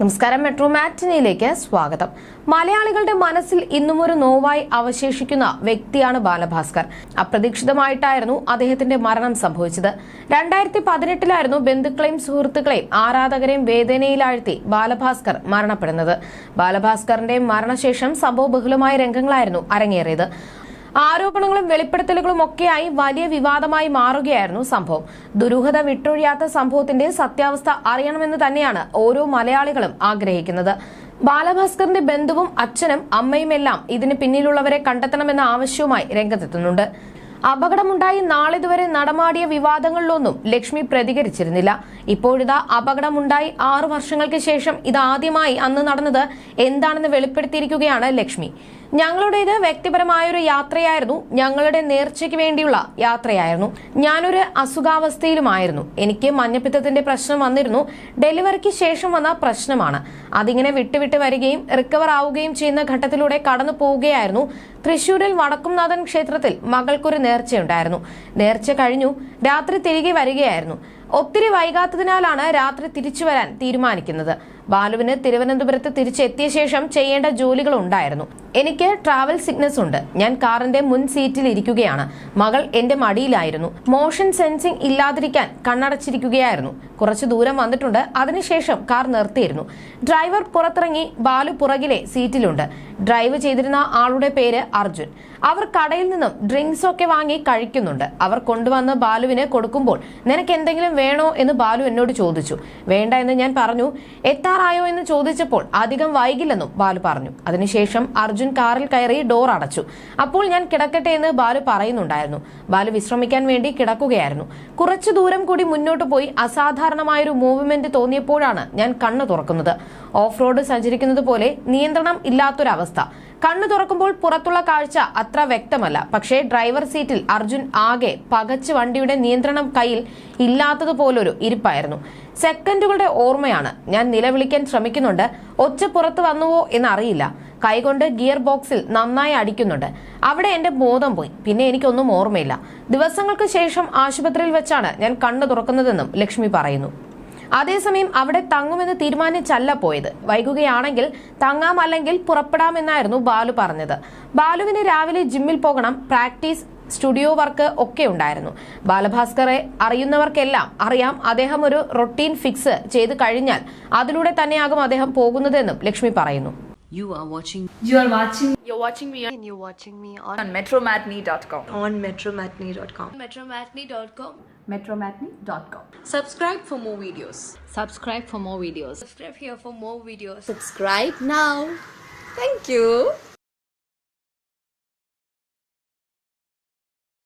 നമസ്കാരം മെട്രോ മാറ്റിനിയിലേക്ക് സ്വാഗതം. മലയാളികളുടെ മനസ്സിൽ ഇന്നും ഒരു നോവായി അവശേഷിക്കുന്ന വ്യക്തിയാണ് ബാലഭാസ്കർ. അപ്രതീക്ഷിതമായിട്ടായിരുന്നു അദ്ദേഹത്തിന്റെ മരണം സംഭവിച്ചത്. രണ്ടായിരത്തി പതിനെട്ടിലായിരുന്നു ബന്ധുക്കളെയും സുഹൃത്തുക്കളെയും ആരാധകരെയും വേദനയിലാഴ്ത്തി ബാലഭാസ്കർ മരണപ്പെടുന്നത്. ബാലഭാസ്കറിന്റെ മരണശേഷം സംഭവ ബഹുലമായ രംഗങ്ങളായിരുന്നു അരങ്ങേറിയത്. ആരോപണങ്ങളും വെളിപ്പെടുത്തലുകളും ഒക്കെയായി വലിയ വിവാദമായി മാറുകയായിരുന്നു സംഭവം. ദുരൂഹത വിട്ടൊഴിയാത്ത സംഭവത്തിന്റെ സത്യാവസ്ഥ അറിയണമെന്ന് തന്നെയാണ് ഓരോ മലയാളികളും ആഗ്രഹിക്കുന്നത്. ബാലഭാസ്കറിന്റെ ബന്ധുവും അച്ഛനും അമ്മയുമെല്ലാം ഇതിന് പിന്നിലുള്ളവരെ കണ്ടെത്തണമെന്ന ആവശ്യവുമായി രംഗത്തെത്തുന്നുണ്ട്. അപകടമുണ്ടായി നാളിതുവരെ നടമാടിയ വിവാദങ്ങളിലൊന്നും ലക്ഷ്മി പ്രതികരിച്ചിരുന്നില്ല. ഇപ്പോഴിതാ അപകടമുണ്ടായി ആറു വർഷങ്ങൾക്ക് ശേഷം ഇതാദ്യമായി അന്ന് നടന്നത് എന്താണെന്ന് വെളിപ്പെടുത്തിയിരിക്കുകയാണ് ലക്ഷ്മി. ഞങ്ങളുടേത് വ്യക്തിപരമായ ഒരു യാത്രയായിരുന്നു. ഞങ്ങളുടെ നേർച്ചയ്ക്ക് വേണ്ടിയുള്ള യാത്രയായിരുന്നു. ഞാനൊരു അസുഖാവസ്ഥയിലുമായിരുന്നു. എനിക്ക് മഞ്ഞപ്പിത്തത്തിന്റെ പ്രശ്നം വന്നിരുന്നു. ഡെലിവറിക്ക് ശേഷം വന്ന പ്രശ്നമാണ്. അതിങ്ങനെ വിട്ടുവിട്ട് വരികയും റിക്കവർ ആവുകയും ചെയ്യുന്ന ഘട്ടത്തിലൂടെ കടന്നു പോവുകയായിരുന്നു. തൃശൂരിൽ വടക്കുംനാഥൻ ക്ഷേത്രത്തിൽ മകൾക്കൊരു നേർച്ചയുണ്ടായിരുന്നു. നേർച്ച കഴിഞ്ഞു. രാത്രി തിരികെ വരികയായിരുന്നു. ഒത്തിരി വൈകാത്തതിനാലാണ് രാത്രി തിരിച്ചു വരാൻ തീരുമാനിക്കുന്നത്. ബാലുവിന് തിരുവനന്തപുരത്ത് തിരിച്ചെത്തിയ ശേഷം ചെയ്യേണ്ട ജോലികൾ ഉണ്ടായിരുന്നു. എനിക്ക് ട്രാവൽ സിക്നസ് ഉണ്ട്. ഞാൻ കാറിന്റെ മുൻ സീറ്റിൽ ഇരിക്കുകയാണ്. മകൾ എന്റെ മടിയിലായിരുന്നു. Motion sensing ഇല്ലാതിരിക്കാൻ കണ്ണടച്ചിരിക്കുകയായിരുന്നു. കുറച്ചു ദൂരം വന്നിട്ടുണ്ട്. അതിനുശേഷം കാർ നിർത്തിയിരുന്നു. ഡ്രൈവർ പുറത്തിറങ്ങി ബാലു പുറകിലെ സീറ്റിലുണ്ട്. ഡ്രൈവ് ചെയ്തിരുന്ന ആളുടെ പേര് അർജുൻ. അവർ കടയിൽ നിന്നും ഡ്രിങ്ക്സ് ഒക്കെ വാങ്ങി കഴിക്കുന്നുണ്ട്. അവർ കൊണ്ടുവന്ന് ബാലുവിന് കൊടുക്കുമ്പോൾ നിനക്ക് എന്തെങ്കിലും വേണോ എന്ന് ബാലു എന്നോട് ചോദിച്ചു. വേണ്ട എന്ന് ഞാൻ പറഞ്ഞു. എത്താറായോ എന്ന് ചോദിച്ചപ്പോൾ അധികം വൈകില്ലെന്നും ബാലു പറഞ്ഞു. അതിനുശേഷം അർജുൻ കാറിൽ കയറി ഡോർ അടച്ചു. അപ്പോൾ ഞാൻ കിടക്കട്ടെ എന്ന് ബാലു പറയുന്നുണ്ടായിരുന്നു. ബാലു വിശ്രമിക്കാൻ വേണ്ടി കിടക്കുകയായിരുന്നു. കുറച്ചു ദൂരം കൂടി മുന്നോട്ട് പോയി അസാധാരണമായൊരു മൂവ്മെന്റ് തോന്നിയപ്പോഴാണ് ഞാൻ കണ്ണു തുറക്കുന്നത്. ഓഫ് റോഡ് സഞ്ചരിക്കുന്നത് പോലെ നിയന്ത്രണം ഇല്ലാത്തൊരവസ്ഥ. കണ്ണു തുറക്കുമ്പോൾ പുറത്തുള്ള കാഴ്ച അത്ര വ്യക്തമല്ല. പക്ഷേ ഡ്രൈവർ സീറ്റിൽ അർജുൻ ആകെ പകച്ച് വണ്ടിയുടെ നിയന്ത്രണം കയ്യിൽ ഇല്ലാത്തതുപോലൊരു ഇരിപ്പായിരുന്നു. സെക്കൻഡുകളുടെ ഓർമ്മയാണ് ഞാൻ നിലവിളിക്കാൻ ശ്രമിക്കുന്നുണ്ട്. ഒച്ച പുറത്ത് വന്നുവോ എന്നറിയില്ല. കൈകൊണ്ട് ഗിയർ ബോക്സിൽ നന്നായി അടിക്കുന്നുണ്ട്. അവിടെ എന്റെ ബോധം പോയി. പിന്നെ എനിക്കൊന്നും ഓർമ്മയില്ല. ദിവസങ്ങൾക്ക് ശേഷം ആശുപത്രിയിൽ വെച്ചാണ് ഞാൻ കണ്ണു തുറക്കുന്നതെന്നും ലക്ഷ്മി പറയുന്നു. അതേസമയം അവിടെ തങ്ങുമെന്ന് തീരുമാനിച്ചല്ല പോയത് വൈകുകയാണെങ്കിൽ തങ്ങാം അല്ലെങ്കിൽ പുറപ്പെടാമെന്നായിരുന്നു ബാലു പറഞ്ഞത് ബാലുവിന് രാവിലെ ജിമ്മിൽ പോകണം പ്രാക്ടീസ് സ്റ്റുഡിയോ വർക്ക് ഒക്കെ ഉണ്ടായിരുന്നു ബാലഭാസ്കറെ അറിയുന്നവർക്കെല്ലാം അറിയാം അദ്ദേഹം ഒരു റൊട്ടീൻ ഫിക്സ് ചെയ്ത് കഴിഞ്ഞാൽ അതിലൂടെ തന്നെയാകും അദ്ദേഹം പോകുന്നതെന്നും ലക്ഷ്മി പറയുന്നു You are watching You are watching You're watching me on, and you're watching me on, on metromatney.com. on metromatney.com. metromatney.com. metromatney.com. Subscribe for more videos. Subscribe for more videos. Subscribe here for more videos. Subscribe now. Thank you.